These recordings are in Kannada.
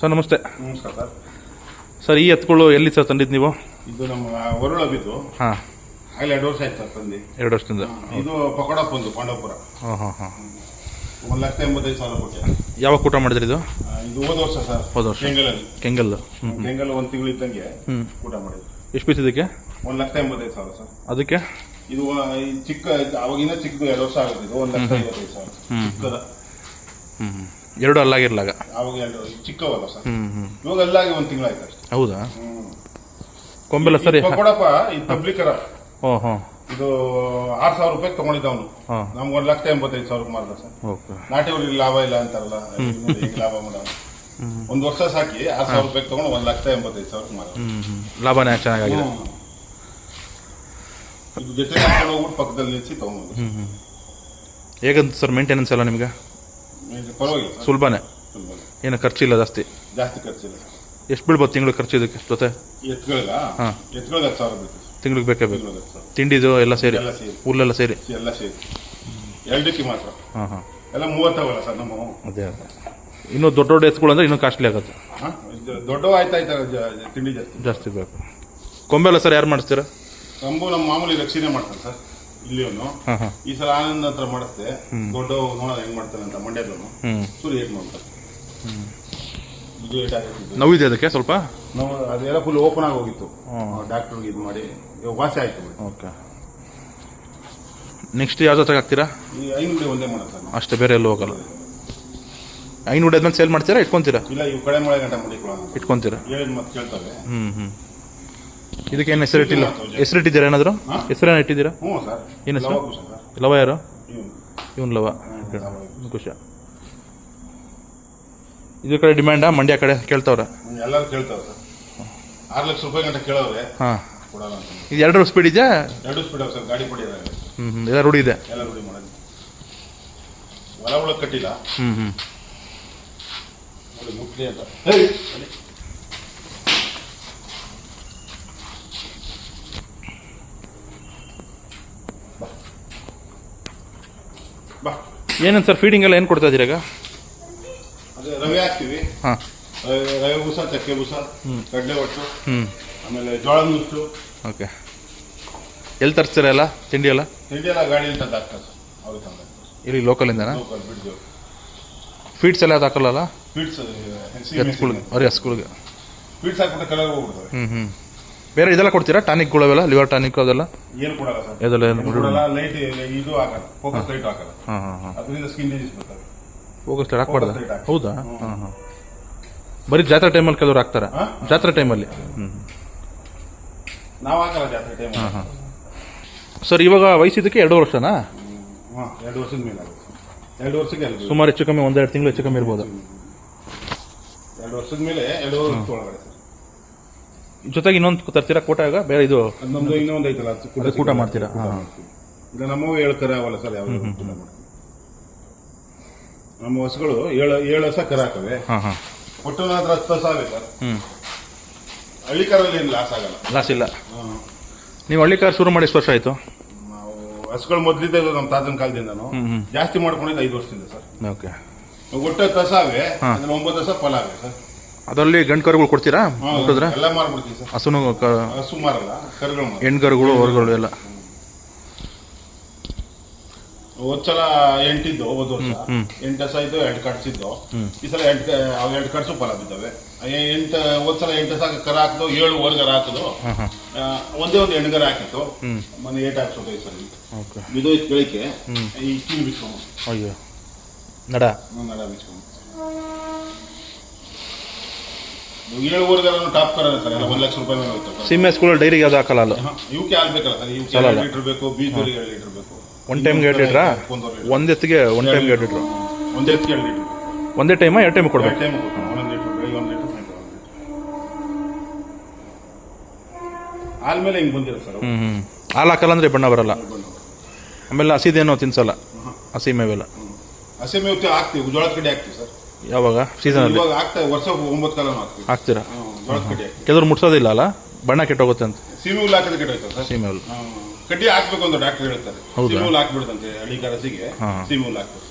ಸರ್ ನಮಸ್ತೆ. ನಮಸ್ಕಾರ ಸರ್. ಸರ್ ಈ ಎತ್ತುಗಳು ಎಲ್ಲಿ ಸರ್ ತಂದಿದ್ದು ನೀವು? ಇದು ನಮ್ಮ ವರುಳ ಬಿದ್ದು ಹಾಂ. ಆಗಲೇ ಎರಡು ವರ್ಷ ಆಯ್ತು ಸರ್ ತಂದು. ಎರಡು ವರ್ಷದಿಂದ? ಇದು ಪಕೋಡಪ್ಪ ಒಂದು ಪಾಂಡವಪುರ. ಹಾಂ ಹಾಂ ಹಾಂ. ಒಂದು ಲಕ್ಷ ಎಂಬತ್ತೈದು ಸಾವಿರ ಕೊಟ್ಟೆ. ಯಾವಾಗ ಊಟ ಮಾಡಿದ್ರಿ ಇದು? ಇದು ಹೋದ ವರ್ಷ ಸರ್. ಹೋದ ವರ್ಷ. ಕೆಂಗಲಲ್ಲಿ. ಕೆಂಗಲ್ಲು. ಹ್ಞೂ ಕೆಂಗಲ್ ಒಂದು ತಿಂಗಳು ಇದ್ದಂಗೆ ಹ್ಞೂ ಊಟ ಮಾಡಿದ್ದು. ಎಷ್ಟು ಪೀಸ್ ಇದಕ್ಕೆ? ಒಂದು ಲಕ್ಷ ಎಂಬತ್ತೈದು ಸಾವಿರ ಸರ್. ಅದಕ್ಕೆ? ಇದು ಚಿಕ್ಕ ಅವಾಗಿನ ಚಿಕ್ಕದು ಎರಡು ವರ್ಷ ಆಗುತ್ತೆ. ಇದು ಒಂದು ಲಕ್ಷ ಐವತ್ತೈದು ಸಾವಿರ. ಚಿಕ್ಕದ. ಹ್ಞೂ ಹ್ಞೂ ಎರಡು ಅಲ್ಲಾಗಿರ್ಲಾಗ. ಅವಾಗ ಎರಡು ಚಿಕ್ಕವಲ್ಲ ಸರ್. ಹ್ಞೂ ಹ್ಞೂ ಇವಾಗ ಅಲ್ಲಾಗಿ ಒಂದು ತಿಂಗಳಾಯ್ತು ಅಷ್ಟೇ. ಹೌದಾ? ಕೊಂಬೆಲ್ಲ ಸರಿ? ಕೊಡಪ್ಪ ಈ ಪಬ್ಲಿಕರ ಹ್ಞೂ ಹಾಂ ಇದು ಆರು ಸಾವಿರ ರೂಪಾಯಿ ತಗೊಂಡಿದ್ದ ಅವನು. ಹಾಂ. ನಮ್ಗೆ ಒಂದು ಲಕ್ಷ ಎಂಬತ್ತೈದು ಸಾವಿರ ಮಾರ್ದ ಸರ್. ಓಕೆ. ನಾಟಿ ಊರಿಗೆ ಲಾಭ ಇಲ್ಲ ಅಂತಾರಲ್ಲ ಈಗ ಲಾಭ ಮಾಡ ಒಂದು ವರ್ಷ ಸಾಕಿ ಆರು ಸಾವಿರ ರೂಪಾಯಿ ತಗೊಂಡು ಒಂದು ಲಕ್ಷ ಎಂಬತ್ತೈದು ಸಾವಿರ ಮಾರ ಹ್ಞೂ ಹ್ಞೂ ಲಾಭನೇ ಚೆನ್ನಾಗಿದೆ ಇದು ಜೊತೆ ಹೋಗ್ಬಿಟ್ಟು ಪಕ್ಕದಲ್ಲಿ ನಿಲ್ಲಿಸಿ ತಗೊಂಡು ಹ್ಞೂ ಹ್ಞೂ ಹೇಗಂತ ಸರ್ ಮೇಂಟೆನೆನ್ಸ್ ಎಲ್ಲ ನಿಮ್ಗೆ? ಪರವಾಗಿಲ್ಲ. ಸರ್ ಸುಲಭನೇ. ಏನು ಖರ್ಚಿಲ್ಲ ಜಾಸ್ತಿ? ಜಾಸ್ತಿ ಖರ್ಚಿಲ್ಲ. ಸರ್ ಎಷ್ಟು ಬೀಳ್ಬೋದು ತಿಂಗಳು ಖರ್ಚು ಇದಕ್ಕೆ ಜೊತೆ? ಎತ್ಗಳಿಗ? ಹಾ. ಎತ್ಗಳಿಗೆ ಹತ್ತು ಸಾವಿರ ಬೇಕು ತಿಂಗ್ಳಿಗೆ ಬೇಕೇ ಬೇಕು. ತಿಂಗಳಿಗೆ ಹತ್ತು ಸಾವಿರ. ತಿಂಡಿದು ಎಲ್ಲ ಸೇರಿ? ಎಲ್ಲ ಸೇರಿ. ಹುಲ್ಲೆಲ್ಲ ಸೇರಿ? ಎಲ್ಲ ಸೇರಿ. ಎರಡಕ್ಕೆ ಮಾತ್ರ. ಹಾಂ ಹಾಂ. ಎಲ್ಲ ಮೂವತ್ತಾಗಲ್ಲ ಸರ್ ನಮ್ಮ ಅದೇ ಅದೇ. ಇನ್ನೂ ದೊಡ್ಡ ದೊಡ್ಡ ಅಂದ್ರೆ ಇನ್ನೂ ಕಾಸ್ಟ್ಲಿ ಆಗುತ್ತೆ. ಹಾ? ಇದು ದೊಡ್ಡವ ಆಯ್ತಾ ಆಯ್ತಾ ಜ- ಜ- ತಿಂಡಿ ಜಾಸ್ತಿ? ಜಾಸ್ತಿ ಬೇಕು. ಕೊಂಬೆಲ್ಲ ಸರ್ ಯಾರು ಮಾಡಿಸ್ತೀರಾ? ಕಂಬು ನಮ್ಮ ಮಾಮೂಲಿ ರಕ್ಷಣೆ ಮಾಡ್ತಾರೆ ಸರ್. ಇಲ್ಲಿ ಅವನು ಹಾಂ ಹಾಂ ಈ ಸಲ ಆನಂದ್ ಹತ್ರ ಮಾಡಿಸ್ದೆ. ದೊಡ್ಡ ನೋಡೋಣ ಹೆಂಗ್ ಮಾಡ್ತಾನೆ ಅಂತ ಮಂಡ್ಯದವನು ಸುರಿ ಏಟ್ ಮಾಡ್ತಾರೆ? ಇದು ಏಟ್ ಆಗಿತ್ತು ನೋವಿದೆ ಅದಕ್ಕೆ ಸ್ವಲ್ಪ? ನಾವು ಅದೆಲ್ಲ ಫುಲ್ ಓಪನ್ ಆಗಿ ಹೋಗಿತ್ತು. ಡಾಕ್ಟರ್ ಡಾಕ್ಟರ್ಗೆ ಇದು ಮಾಡಿ. ವಾಸಿ ಆಯ್ತು ಓಕೆ. ನೆಕ್ಸ್ಟ್ ಯಾವ್ದು ಹತ್ರ ಹಾಕ್ತೀರಾ? ಈ ಐನೂರು ಒಂದೇ ಮಾಡ್ತಾರೆ ಅಷ್ಟೇ ಬೇರೆ ಎಲ್ಲೂ ಹೋಗಲ್ಲ. ಐನೂರು ಆದ್ಮೇಲೆ ಸೇಲ್ ಮಾಡ್ತೀರಾ ಇಟ್ಕೊಂತೀರಾ? ಇಲ್ಲ ಇವು ಕಡೆ ಮಳೆ ಗಂಟೆ ಮಾಡಿಕೊಳ್ಳೋಣ ಇಟ್ಕೊಂತೀರಾ? ಹೇಳಿದ್ ಮತ್ತೆ ಕೇಳ್ತಾರೆ ಹ್ಞೂ ಹ್ಞೂ ಇದಕ್ಕೆ ಏನು ಹೆಸರಿಟ್ಟಿಲ್ಲ ಹೆಸರಿಟ್ಟಿದ್ದೀರಾ ಏನಾದರೂ? ಏನಾದ್ರು ಹೆಸರೇನು ಇಟ್ಟಿದ್ದೀರಾ? ಹ್ಞೂ ಸರ್. ಏನು ಹೆಸರು? ಲವ ಯಾರು? ಇವ್ನು. ಲವ. ಖುಷ ಇದ್ರ ಕಡೆ ಡಿಮ್ಯಾಂಡಾ? ಮಂಡ್ಯ ಕಡೆ ಕೇಳ್ತಾವ್ರೆ? ಎಲ್ಲರೂ ಕೇಳ್ತಾವ್ರೆ ಸರ್. ಆರು ಲಕ್ಷ ರೂಪಾಯಿ ಗಂಟೆ ಕೇಳೋರೆ ಹಾಂ. ಕೊಡೋಣ ಅಂತ. ಇದು ಎರಡರ ಸ್ಪೀಡ್ ಇದೆಯಾ? ಎರಡು ಸ್ಪೀಡ್ ಸರ್ ಗಾಡಿ ಪಡಿ ಹ್ಞೂ ಹ್ಞೂ ಎಲ್ಲ ರೂಢಿ ಇದೆ? ಎಲ್ಲ ರೂಢಿ ಮಾಡೋದು. ಹೊಲ ಒಳಗೆ ಕಟ್ಟಿಲ್ಲ. ಹ್ಞೂ ಹ್ಞೂ ಮುಟ್ಲಿ ಅಂತ ಹೇಯ್, ಅಲ್ಲಿ. ಬಾ. ಬಾ. ಏನೇನು ಸರ್ ಫೀಡಿಂಗ್ ಎಲ್ಲ ಏನು ಕೊಡ್ತಾ ಇದ್ದೀರಾ ಈಗ? ಅದೇ ರವೆ ಹಾಕ್ತೀವಿ. ಹಾಂ. ರವೆ- ಬೂಸ ಚಕ್ಕೆ ಬೂಸ ಕಡಲೆ ಒಟ್ಟು ಹ್ಞೂ ಆಮೇಲೆ ಜೋಳದ ನುಚ್ಚು ಓಕೆ. ಎಲ್ಲಿ ತರಿಸ್ತೀರಾ ಎಲ್ಲ ತಿಂಡಿ ಎಲ್ಲ? ತಿಂಡಿ ಎಲ್ಲ ಗಾಡಿಯಲ್ಲಿ ತಂದು ಹಾಕ್ತಾರೆ ಸರ್. ಅವ್ರಿಗೆ ತಂದು ಇಲ್ಲಿ ಲೋಕಲಿಂದನಾ? ಲೋಕಲ್ ಬಿಡ್ದು. ಫೀಡ್ಸ್ ಎಲ್ಲ ಅದು ಹಾಕಲ್ಲ ಫೀಡ್ಸ್ ಎತ್ಕೊಳ್ಗೆ ಅವ್ರಿ ಹಸ್ಗಳಿಗೆ ಫೀಡ್ಸ್ ಹಾಕ್ಬಿಟ್ಟು ಕಲರ್ ಹೋಗ್ಬಿಡ್ತಾರೆ. ಹ್ಞೂ ಹ್ಞೂ ಬೇರೆ ಇದೆಲ್ಲ ಕೊಡ್ತೀರಾ? ಟಾನಿಕ್ ಅವೆಲ್ಲ ಲಿವರ್ ಟಾನಿಕ್ ಅದೆಲ್ಲ? ಏನು ಕೊಡಲ್ಲ ಸರ್. ಇದೆಲ್ಲ ಏನು ಕೊಡಲ್ಲ? ಲೈಟ್ ಇದು ಹಾಕಲ್ಲ ಫೋಕಸ್ ಲೈಟ್ ಹಾಕಲ್ಲ. ಹಾಂ ಹಾಂ ಹಾಂ. ಅದರಿಂದ ಸ್ಕಿನ್ ಡಿಸೀಸ್ ಬರ್ತವೆ ಫೋಕಸ್ ಹಾಕ್ಬಾರ್ದ? Focus ಹೌದಾ? ಹಾಂ ಹಾಂ. ಬರೀ ಜಾತ್ರೆ ಟೈಮಲ್ಲಿ ಕೆಲವರು ಹಾಕ್ತಾರೆ? ಜಾತ್ರೆ ಟೈಮಲ್ಲಿ? ಹ್ಞೂ ನಾವು ಹಾಕಲ್ಲ ಜಾತ್ರೆ ಟೈಮ್ ಹಾಂ ಹಾಂ. ಸರ್ ಇವಾಗ ವಯಸ್ಸಿದ್ದಕ್ಕೆ ಎರಡು ವರ್ಷನಾ? ಹಾಂ ಎರಡು ವರ್ಷದ ಮೇಲೆ ಎರಡು ವರ್ಷಕ್ಕೆ ಸುಮಾರು ಹೆಚ್ಚು ಕಮ್ಮಿ ಒಂದೆರಡು ತಿಂಗಳು ಹೆಚ್ಚು ಕಮ್ಮಿ ಇರ್ಬೋದು. ಎರಡು ವರ್ಷದ ಮೇಲೆ ಎರಡು ವರ್ಷ ಒಳಗಡೆ ಜೊತೆಗೆ ಇನ್ನೊಂದು ತರ್ತೀರಾ ಕೋಟಾಗ ಬೇರೆ ಇದು ಅದು ನಮ್ದು ಇನ್ನೊಂದು ಐತಲ್ಲ ಅದು ಕೂಡ ಊಟ ಮಾಡ್ತೀರಾ? ಊಟ ಹಾ. ಮಾಡ್ತೀವಿ. ಇಲ್ಲ ನಮ್ಮವು ಏಳು ಕರ ಅವಲ್ಲ ಸರ್ ಯಾವ್ದು ಮಾಡ್ತೀವಿ. ನಮ್ಮ ಹಸುಗಳು ಏಳು ಏಳು ಹಸ ಕರ ಹಾಕವೆ ಹಾಂ ಹಾಂ. ಒಟ್ಟು ನನ್ನ ಹತ್ತು ಹಸ ಆವೆ ಸರ್. ಹ್ಞೂ ಹಳ್ಳಿ ಕರಲ್ಲಿ ಏನು ಲಾಸ್ ಆಗಲ್ಲ. ಲಾಸ್ ಇಲ್ಲ. ನೀವು ಹಳ್ಳಿ ಕಾರ್ ಶುರು ಮಾಡಿ ಎಷ್ಟು ವರ್ಷ ಆಯಿತು? ನಾವು ಹಸುಗಳು ಮೊದಲಿದ್ದ ನಮ್ಮ ತಾತನ ಹ್ಮ್. ಜಾಸ್ತಿ ಮಾಡ್ಕೊಂಡಿದ್ದು ಐದು ವರ್ಷದಿಂದ ಸರ್. ಓಕೆ ಒಟ್ಟು ಹತ್ತು ಹಸ ಆಗ. ಅದ್ರಲ್ಲಿ ಒಂಬತ್ತು ಹಸ ಫಲ ಸರ್. ಅದರಲ್ಲಿ ಗಂಡು ಕರುಗಳು ಕೊಡ್ತೀರಾ? ಹುಟ್ಟಿದ್ರೆ ಎಲ್ಲ ಮಾರ್ಬಿಡ್ತೀವಿ ಸರ್. ಹಸುನು ಕ ಹಸು ಮಾರಲ್ಲ ಕರುಗಳು ಮಾರ ಕರುಗಳು ಹೊರಗಳು ಎಲ್ಲ. ಹೋದ್ಸಲ ಎಂಟಿದ್ದು ಹೋದ ವರ್ಷ. ಎಂಟು ಹಸ ಇದ್ದು ಎರಡು ಕಟ್ಸಿದ್ದು. ಈ ಸಲ ಎಂಟು ಅವು ಎರಡು ಕಟ್ಸು ಫಲ ಬಿದ್ದಾವೆ. ಎ- ಎಂಟು ಹೋದ್ಸಲ ಎಂಟು ಹಸ ಕರ ಹಾಕಿದ್ದು ಏಳು ಹೊರಗರ ಹಾಕಿದ್ದು ಆ, ಒಂದೇ ಒಂದು ಹೆಣ್ಗರ ಹಾಕಿತ್ತು. ಹ್ಮ್. ಮನೆ ಏಟ್ ಹಾಕ್ಸೋದು ಸರ್ ಓಕೆ. ಬಿದೋಯ್ತು ಬೆಳಿಗ್ಗೆ. ಈ ಕಿವಿ ಬಿಚ್ಕೊಂಡು. ಅಯ್ಯೋ. ನಡ. ನಡ ಬಿಚ್ಕೊಂಡು. ಏಳು ಹೊರಗರ ಟಾಪ್ ಕರ ಸರ್ ಎಲ್ಲ ಒಂದು ಲಕ್ಷ ರೂಪಾಯಿ ಮೇಲೆ ಹೋಯ್ತು ಸೀಮೆ ಸ್ಕೂಲ್ ಡೈರಿಗೆ ಅದು ಹಾಕಲ್ಲ ಅಲ್ಲ ಇವಕ್ಕೆ ಹಾಲ್ ಬೇಕಲ್ಲ ಸರ್ ಇವಕ್ಕೆ ಎರಡು ಲೀಟರ್ ಬೇಕು ಬೀಜದವರಿಗೆ ಎರಡು ಲೀಟರ್ ಬೇಕು. ಒನ್ ಟೈಮ್ಗೆ ಎರಡು ಲೀಟ್ರಾ ಒಂದೆತ್ತಿಗೆ ಲೀಟರ್. ಒಂದು ಎತ್ತಿಗೆ ಒನ್ ಟೈಮ್ಗೆ ಎರಡು ಲೀಟ್ರು ಒಂದೇ ಎತ್ತಿಗೆ ಎರಡು ಲೀಟರ್ ಒಂದೇ ಟೈಮಾ ಎರಡು ಟೈಮ್ ಕೊಡ್ಬೇಕು? ಟೈಮ್ ಒಂದೊಂದು ಲೀಟರ್ ಬೆಳಿಗ್ಗೆ ಒಂದು ಲೀಟರ್ ಸಾಯಂಕಾಲ ಒಂದು ಲೀಟರ್ ಆದ್ಮೇಲೆ ಹಿಂಗೆ ಬಂದಿರೋ ಸರ್ ಹ್ಞೂ ಹ್ಞೂ ಹಾಲು ಹಾಕಲ್ಲ ಅಂದರೆ ಬಣ್ಣ ಬರಲ್ಲ. ಆಮೇಲೆ ಹಸಿದೇನೋ ತಿನ್ಸಲ್ಲ ಹಸಿ ಮೇವೆಲ್ಲ. ಹಸಿ ಮೇವು ಹಾಕ್ತೀವಿ ಜೋಳದ ಕಡೆ ಹಾಕ್ತಿವಿ ಸರ್. ಯಾವಾಗ? ಸೀಸನಲ್ಲಿ ಅಲ್ಲಿ? ಹಾಕ್ತಾ ವರ್ಷ ಒಂಬತ್ತು ಕಾಲ ಹಾಕ್ತೀವಿ ಹಾಕ್ತೀರಾ ಕೆಲವರು ಜೋಳದ ಕಡ್ಡಿ ಹಾಕ್ತೀವಿ ಕೆಲವ್ರು ಮುಟ್ಸೋದಿಲ್ಲ ಅಲ್ಲ? ಬಣ್ಣ ಕೆಟ್ಟೋಗುತ್ತೆ ಅಂತ. ಸೀಮೆ ಹುಲ್ಲು ಹಾಕಿದ್ರೆ ಕೆಟ್ಟ ಹೋಯ್ತು ಸರ್? ಸೀಮೆ ಹುಲ್ಲು. ಕಡ್ಡಿ ಹಾಕ್ಬೇಕು ಅಂತ ಡಾಕ್ಟರ್ ಹೇಳ್ತಾರೆ. ಹೌದಾ? ಸೀಮೆ ಹುಲ್ಲು ಹಾಕ್ಬಿಡುತ್ತಂತೆ ಹಳ್ಳಿ ಕರಸಿಗೆ ಹಾ. ಸೀಮೆ ಹುಲ್ಲು ಹಾಕ್ಬೇಕು ಸರ್.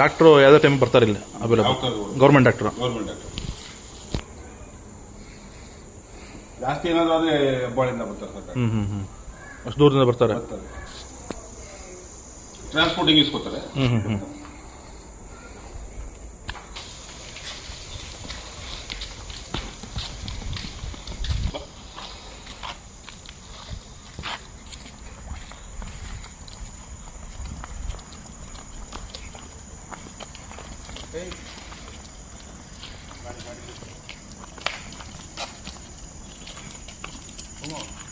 ಡಾಕ್ಟ್ರು ಯಾವುದೇ ಟೈಮ್ ಬರ್ತಾರೆ ಇಲ್ಲಿ ಯಾವ ಅವೈಲೇಬಲ್ ಕರು ಗೌರ್ಮೆಂಟ್ ಡಾಕ್ಟ್ರು ಗೌರ್ಮೆಂಟ್ ಡಾಕ್ಟರ್ ಜಾಸ್ತಿ ಏನಾದ್ರು ಆದ್ರೆ ಹೆಬ್ಬಾಳಿಂದ ಬರ್ತಾರೆ ಹ್ಮ್ ಹ್ಞೂ ಹ್ಞೂ ಹ್ಞೂ ಅಷ್ಟು ದೂರದಿಂದ ಬರ್ತಾರೆ? ಬರ್ತಾರೆ. ಟ್ರಾನ್ಸ್ಪೋರ್ಟಿಂಗ್ ಇಸ್ಕೋತಾರೆ Come on.